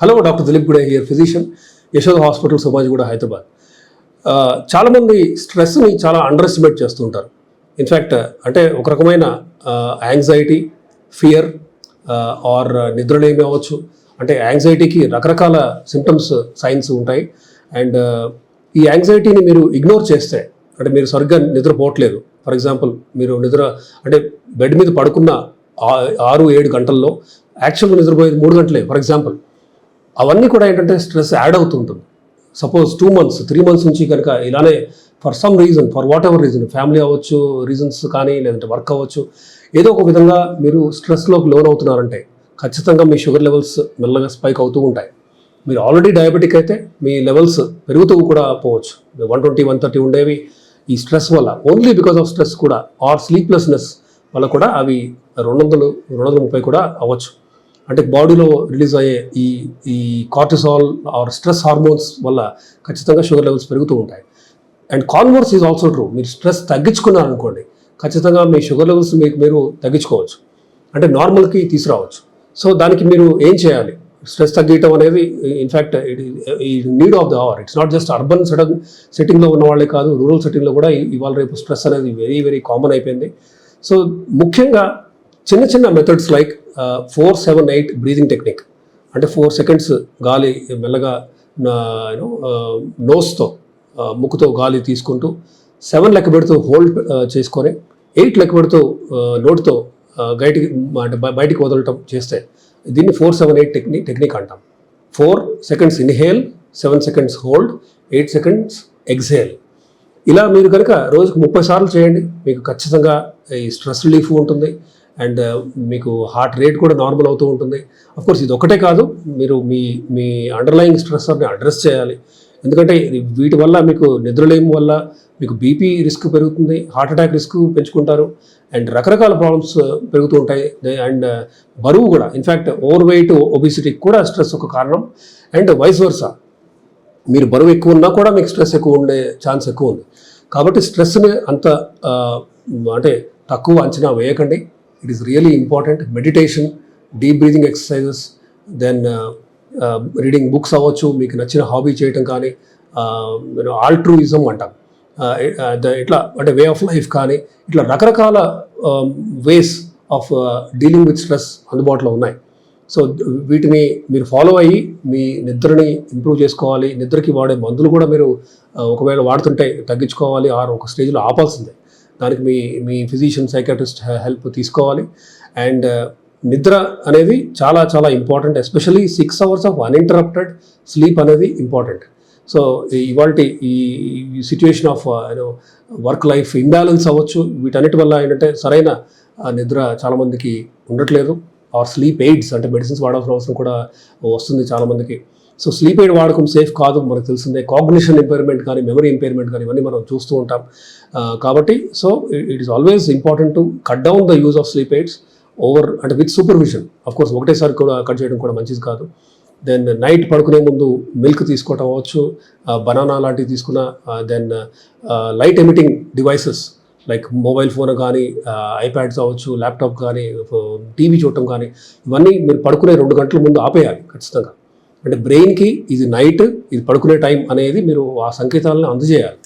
Hello doctor Dilip Gude here physician Yashoda hospital Somajiguda Hyderabad. చాలామంది స్ట్రెస్ని చాలా under estimate చేస్తుంటారు ఇన్ఫ్యాక్ట్ అంటే ఒక రకమైన యాంగ్జైటీ ఫియర్ ఆర్ నిద్రలేమి అవ్వచ్చు. అంటే యాంగ్జైటీకి రకరకాల సిమ్టమ్స్ సైన్స్ ఉంటాయి. అండ్ ఈ యాంగ్జైటీని మీరు ఇగ్నోర్ చేస్తే అంటే మీరు సరిగ్గా నిద్రపోవట్లేదు. ఫర్ ఎగ్జాంపుల్ మీరు నిద్ర అంటే బెడ్ మీద పడుకున్న ఆరు ఏడు గంటల్లో యాక్చువల్గా నిద్రపోయేది మూడు గంటలే. ఫర్ ఎగ్జాంపుల్ అవన్నీ కూడా ఏంటంటే స్ట్రెస్ యాడ్ అవుతుంటుంది. Suppose two months three months నుంచి కనుక ఇలానే for some reason for whatever reason family అవ్వచ్చు రీజన్స్ కానీ లేదంటే వర్క్ అవ్వచ్చు ఏదో ఒక విధంగా మీరు స్ట్రెస్లోకి లోన్ అవుతున్నారంటే ఖచ్చితంగా మీ షుగర్ లెవెల్స్ మెల్లగా స్పైక్ అవుతూ ఉంటాయి. మీరు ఆల్రెడీ డయాబెటిక్ అయితే మీ లెవెల్స్ పెరుగుతూ కూడా పోవచ్చు. వన్ ట్వంటీ వన్ థర్టీ ఉండేవి ఈ స్ట్రెస్ వల్ల. ఓన్లీ బికాస్ ఆఫ్ స్ట్రెస్ కూడా ఆర్ స్లీప్లెస్నెస్ వల్ల కూడా అవి రెండు వందలు రెండు వందల ముప్పై కూడా అవ్వచ్చు. అంటే బాడీలో రిలీజ్ అయ్యే ఈ ఈ కార్టిసాల్ ఆర్ స్ట్రెస్ హార్మోన్స్ వల్ల ఖచ్చితంగా షుగర్ లెవెల్స్ పెరుగుతూ ఉంటాయి. And converse is also true మీరు స్ట్రెస్ తగ్గించుకున్నారనుకోండి ఖచ్చితంగా మీ షుగర్ లెవెల్స్ మీకు మీరు తగ్గించుకోవచ్చు. అంటే నార్మల్కి తీసుకురావచ్చు. సో దానికి మీరు ఏం చేయాలి? స్ట్రెస్ తగ్గించడం అనేది ఇన్ఫ్యాక్ట్ ఈ need of the hour it's not just urban సెటన్ సెట్టింగ్లో ఉన్న వాళ్ళే కాదు రూరల్ సెట్టింగ్లో కూడా ఇవాళ రేపు స్ట్రెస్ అనేది వెరీ వెరీ కామన్ అయిపోయింది. సో ముఖ్యంగా చిన్న చిన్న methods like four seven eight breathing technique అంటే ఫోర్ సెకండ్స్ గాలి మెల్లగా యూనో నోస్తో uh, uh, ముక్కుతో గాలి తీసుకుంటూ సెవెన్ లెక్క పెడుతూ హోల్డ్ uh, చేసుకొని ఎయిట్ లెక్క పెడుతూ నోటితో గైటికి అంటే బయటికి వదలటం చేస్తే దీన్ని four seven eight technique technique అంటాం. Four seconds inhale seven seconds hold eight seconds exhale ఇలా మీరు కనుక రోజుకు ముప్పై సార్లు చేయండి. మీకు ఖచ్చితంగా ఈ స్ట్రెస్ రిలీఫ్ ఉంటుంది. అండ్ uh, మీకు హార్ట్ రేట్ కూడా నార్మల్ అవుతూ ఉంటుంది. కోర్స్ ఇది ఒకటే కాదు. మీరు మీ మీ అండర్లయింగ్ స్ట్రెస్ని అడ్రస్ చేయాలి. ఎందుకంటే వీటి వల్ల మీకు నిద్రలేమి వల్ల మీకు బీపీ రిస్క్ పెరుగుతుంది హార్ట్ అటాక్ రిస్క్ పెంచుకుంటారు. అండ్ రకరకాల ప్రాబ్లమ్స్ uh, పెరుగుతూ ఉంటాయి. అండ్ uh, బరువు కూడా. ఇన్ఫ్యాక్ట్ ఓవర్ వెయిట్ ఒబిసిటీకి కూడా స్ట్రెస్ ఒక కారణం. అండ్ వైస్ వర్సా మీరు బరువు ఎక్కువ ఉన్నా కూడా మీకు స్ట్రెస్ ఎక్కువ ఉండే ఛాన్స్ ఎక్కువ ఉంది. కాబట్టి స్ట్రెస్ని అంత అంటే తక్కువ అంచనా వేయకండి. It is really important meditation deep breathing exercises then reading books అవ్వచ్చు మీకు నచ్చిన హాబీ చేయటం కానీ ఆల్ట్రూయిజం అంటాం. ద- ఇట్లా అంటే వే ఆఫ్ లైఫ్ కానీ ఇట్లా రకరకాల ways of dealing with stress అందుబాటులో ఉన్నాయి. సో వీటిని మీరు ఫాలో అయ్యి మీ నిద్రని ఇంప్రూవ్ చేసుకోవాలి. నిద్రకి వాడే మందులు కూడా మీరు ఒకవేళ వాడుతుంటే తగ్గించుకోవాలి. ఆరు ఒక స్టేజ్లో ఆపాల్సిందే. దానికి మీ మీ ఫిజిషియన్ సైకాట్రిస్ట్ హెల్ప్ తీసుకోవాలి. అండ్ uh, నిద్ర అనేది చాలా చాలా important especially six hours of uninterrupted sleep అనేది ఇంపార్టెంట్ సో ఇవాళ ఈ situation of you know work life imbalance అవ్వచ్చు. వీటన్నిటి వల్ల ఏంటంటే సరైన నిద్ర చాలామందికి ఉండట్లేదు. ఆర్ స్లీప్ ఎయిడ్స్ అంటే మెడిసిన్స్ వాడాల్సిన అవసరం కూడా వస్తుంది చాలామందికి సో స్లీప్ ఎయిడ్ వాడకం సేఫ్ కాదు మనకు తెలిసిందే. కాగ్నిషన్ ఇంపైర్మెంట్ కానీ మెమరీ ఇంపైర్మెంట్ కానీ ఇవన్నీ మనం చూస్తూ ఉంటాం. కాబట్టి so it is always important to cut down the use of sleep aids over అంటే విత్ సూపర్విజన్ కోర్స్ ఒకటేసారి కూడా కట్ చేయడం కూడా మంచిది కాదు. దెన్ నైట్ పడుకునే ముందు మిల్క్ తీసుకోవటం అవ్వచ్చు బనానా లాంటివి తీసుకున్న then light emitting devices like mobile phone కానీ ఐప్యాడ్స్ అవ్వచ్చు ల్యాప్టాప్ కానీ టీవీ చూడటం కానీ ఇవన్నీ మీరు పడుకునే రెండు గంటల ముందు ఆపేయాలి ఖచ్చితంగా. అంటే బ్రెయిన్కి ఇది నైట్ ఇది పడుకునే టైం అనేది మీరు ఆ సంకేతాలను అందజేయాలి.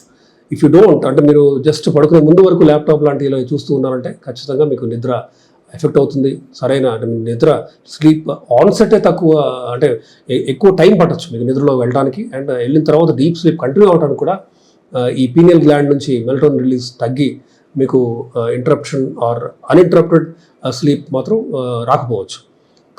ఇఫ్ యూ డోంట్ అంటే మీరు జస్ట్ పడుకునే ముందు వరకు ల్యాప్టాప్ లాంటివి చూస్తూ ఉన్నారంటే ఖచ్చితంగా మీకు నిద్ర ఎఫెక్ట్ అవుతుంది. సరైన అంటే నిద్ర స్లీప్ ఆన్సెటే తక్కువ అంటే ఎ- ఎక్కువ టైం పట్టచ్చు మీకు నిద్రలో వెళ్ళడానికి. అండ్ వెళ్ళిన తర్వాత డీప్ స్లీప్ కంటిన్యూ అవడానికి కూడా ఈ పీనియల్ గ్లాండ్ నుంచి మెల్టోన్ రిలీజ్ తగ్గి మీకు ఇంటరప్షన్ ఆర్ అన్ఇంటరప్టెడ్ స్లీప్ మాత్రం రాకపోవచ్చు.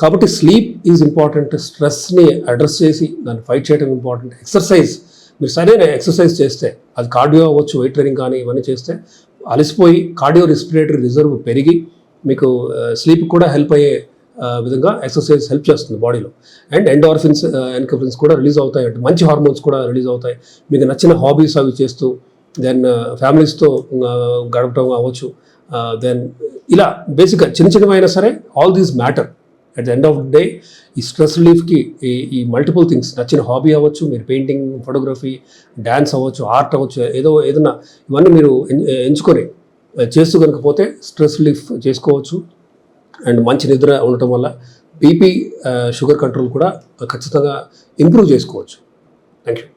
కాబట్టి స్లీప్ ఈజ్ ఇంపార్టెంట్ స్ట్రెస్ని అడ్రస్ చేసి దాన్ని ఫైట్ చేయడం ఇంపార్టెంట్ ఎక్సర్సైజ్ మీరు సరైన ఎక్సర్సైజ్ చేస్తే అది కార్డియో అవ్వచ్చు వెయిట్ ట్రైనింగ్ కానీ ఇవన్నీ చేస్తే అలసిపోయి కార్డియో రెస్పిరేటరీ రిజర్వ్ పెరిగి మీకు uh, స్లీప్ కూడా హెల్ప్ అయ్యే uh, విధంగా ఎక్సర్సైజ్ హెల్ప్ చేస్తుంది బాడీలో అండ్ ఎండార్ఫిన్స్ ఎన్కఫిన్స్ కూడా రిలీజ్ అవుతాయి. అంటే మంచి హార్మోన్స్ కూడా రిలీజ్ అవుతాయి. మీకు నచ్చిన హాబీస్ అవి చేస్తూ దెన్ ఫ్యామిలీస్తో గడపడం అవ్వచ్చు. Uh, దెన్ ఇలా బేసిక్గా చిన్న చిన్నవైనా సరే all these matter at the end of the day ఈ స్ట్రెస్ రిలీఫ్కి ఈ ఈ మల్టిపుల్ థింగ్స్ నచ్చిన హాబీ అవ్వచ్చు మీరు పెయింటింగ్ ఫోటోగ్రఫీ డ్యాన్స్ అవ్వచ్చు ఆర్ట్ అవ్వచ్చు ఏదో ఏదైనా ఇవన్నీ మీరు ఎంచుకొని చేస్తూ కనుక పోతే స్ట్రెస్ రిలీఫ్ చేసుకోవచ్చు. అండ్ మంచి నిద్ర ఉండటం వల్ల బీపీ షుగర్ కంట్రోల్ కూడా ఖచ్చితంగా ఇంప్రూవ్ చేసుకోవచ్చు. Thank you